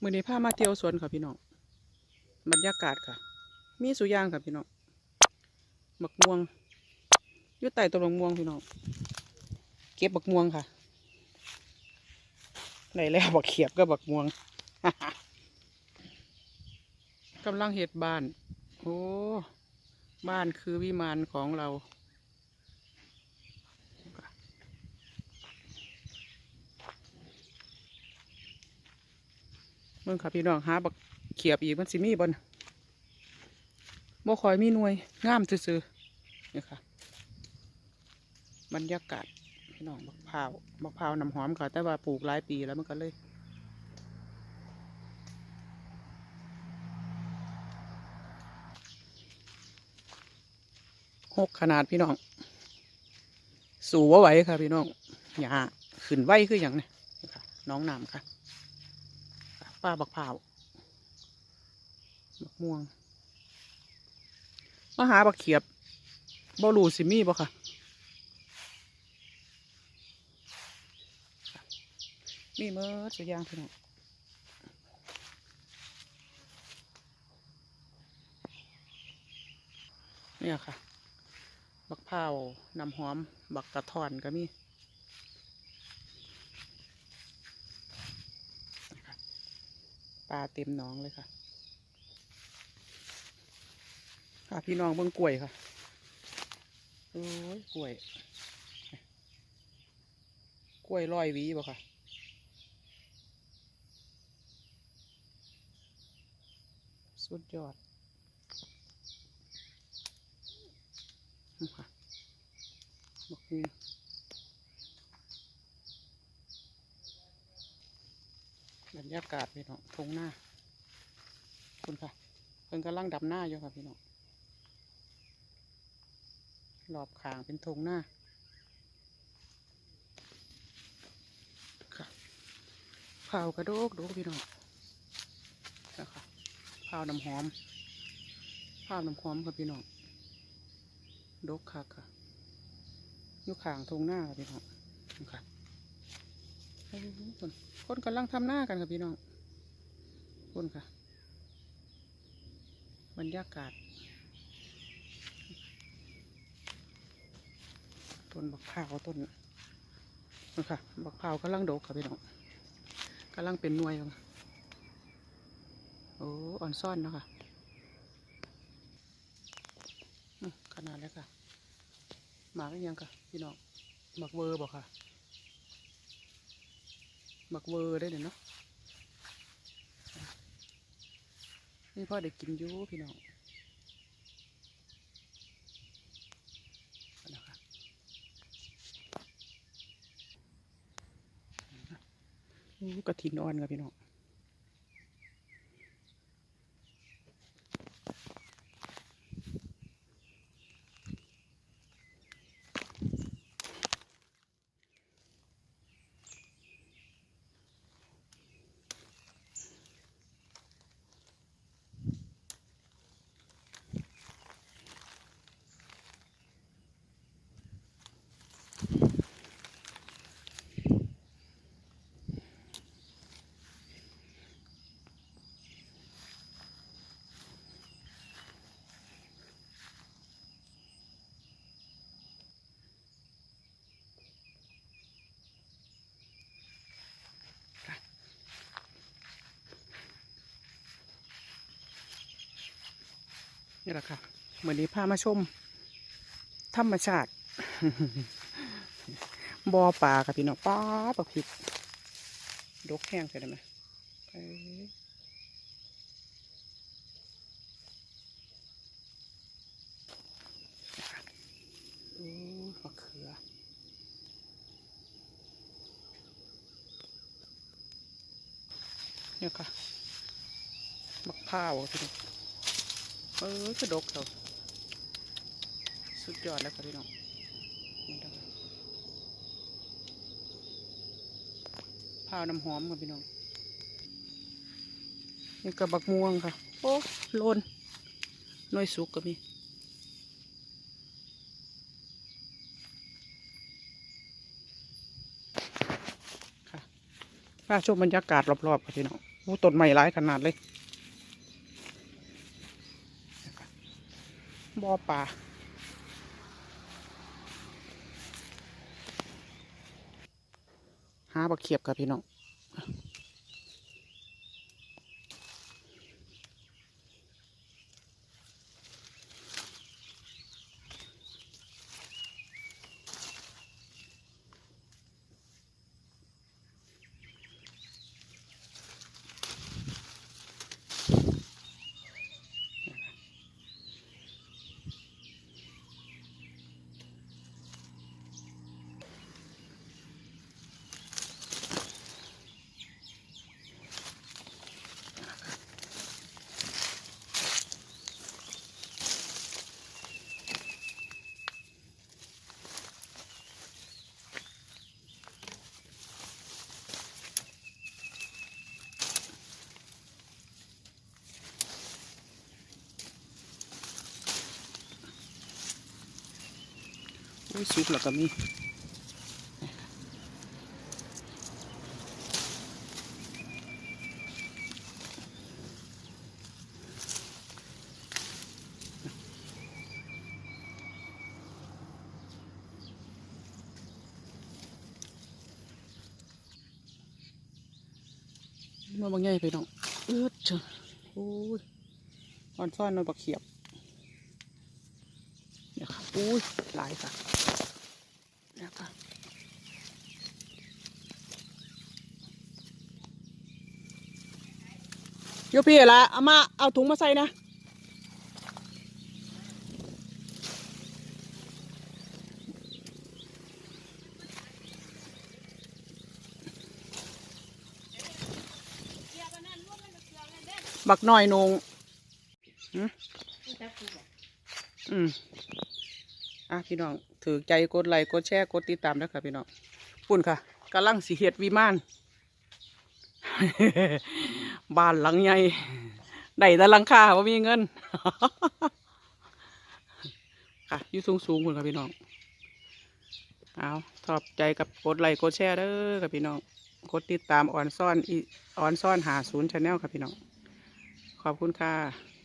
มือนี้พามาเที่ยวสวนค่ะพี่น้องบรรยากาศค่ะ มีสุยางค่ะพี่น้องบักม่วงอยู่ใต้ต้นบักม่วงพี่น้องเก็บบักม่วงค่ะไหนแล้วบักเขียบก็บักม่วงกำลังเห็ดบ้าน โอ้ บ้านคือวิมานของเรา เมืองค่ะพี่น้องหาบักเขียบอีกมันสิมีบนบ่คอยมีหน่วยงามซื่อๆนี่ค่ะ บรรยากาศพี่น้องบักพร้าวบักพร้าวน้ำหอมค่ะ แต่ว่าปลูกหลายปีแล้วมันก็เลยหกขนาดพี่น้อง สู่ว่าไหวค่ะพี่น้องหยาขึ้นไหวคืออย่างนี้น้องน้ำค่ะ ป้าบักพร้าวบักม่วงมาหาบักเขียบบ่รูสิมีบ่ค่ะ มีเมื่อสุยางพี่น้องเนี่ยค่ะ บักพร้าน้ำหอม บักกระท่อนก็มี ปลาเต็มหนองเลยค่ะ ค่ะพี่น้องเบิ่งกล้วยค่ะโอ้ยกล้วย กล้วยร้อยวีบ่ค่ะสุดยอดนี่ค่ะบอกนี่ บรรยากาศพี่น้องทงหน้า คุณค่ะเพิ่นกำลังดับหน้าอยู่ค่ะพี่น้องรอบขางเป็นทงหน้าค่ะเผากระโดกโดกพี่น้องนะคะเผาน้ำหอมเผาน้ำหอมค่ะพี่น้องโดกคักค่ะอยู่ขางทงหน้าค่ะพี่น้องค่ะ คนคนกำลังทำหน้ากันค่ะพี่น้องคนค่ะ บรรยากาศต้นบักพร้าวต้นนี่ค่ะบักพร้าวกำลังดกค่ะพี่น้องกำลังเป็นหน่วยค่ะโอ้อ่อนซ่อนเนาะค่ะขนาดแล้วค่ะหมากอีกยังค่ะพี่น้องหมักเวอร์บอกค่ะ หมักเวอร์ได้เนี่ยเนาะนี่พ่อได้กินยูพี่น้องนะคะอู้กระถินอ่อนกับพี่น้อง นี่แหละค่ะเหมือนนี้พามาชม ธรรมชาติบ่อปลาค่ะพี่น้องป้าปักผิดดกแห้งใช่ไหมโอ้มะเขือเนี่ยค่ะมะพร้าวอะพี่น้อง เออกระดกเถอะสุดยอดแล้วค่ะพี่น้องพาวน้ำหอมค่ะพี่น้องนี่กระบักม่วงค่ะ โอ้โลนน้อยสุกก็มีค่ะพาชมบรรยากาศรอบๆค่ะพี่น้องอู้ต้นใหม่หลายขนาดเลย บ่อปลาหาบักเขียบกับพี่น้อง โอ้ยสุกแล้วก็มีมาบางใหญ่ไปน้องเอืดเจ้าโอ้ยอ่อนซ่อนน่อยบักเขียบเนี่ยค่ะอุ้ยหลายค่ะเนี่ยค่ะ โยพี่ละเอามาเอาถุงมาใส่นะบักหน่อยนงหืมอืมอะพี่น้อง ถือใจกดไลค์กดแชร์กดติดตามด้วค่ะพี่น้องปุ่นค่ะกำลังสีเห็ดวิมาน บ้านหลังใหญ่ได้แต่หลังคาว่ามีเงิน ค่ะอยู่สูงสูงคุณครับพี่น้อง เอาชอบใจกับกดไลค์กดแชร์เด้อค่ะพี่น้องกดติดตามออนซ่อนออนซ่อนหาศูนย์ชาแนลครับพี่น้อง ขอบคุณค่ะ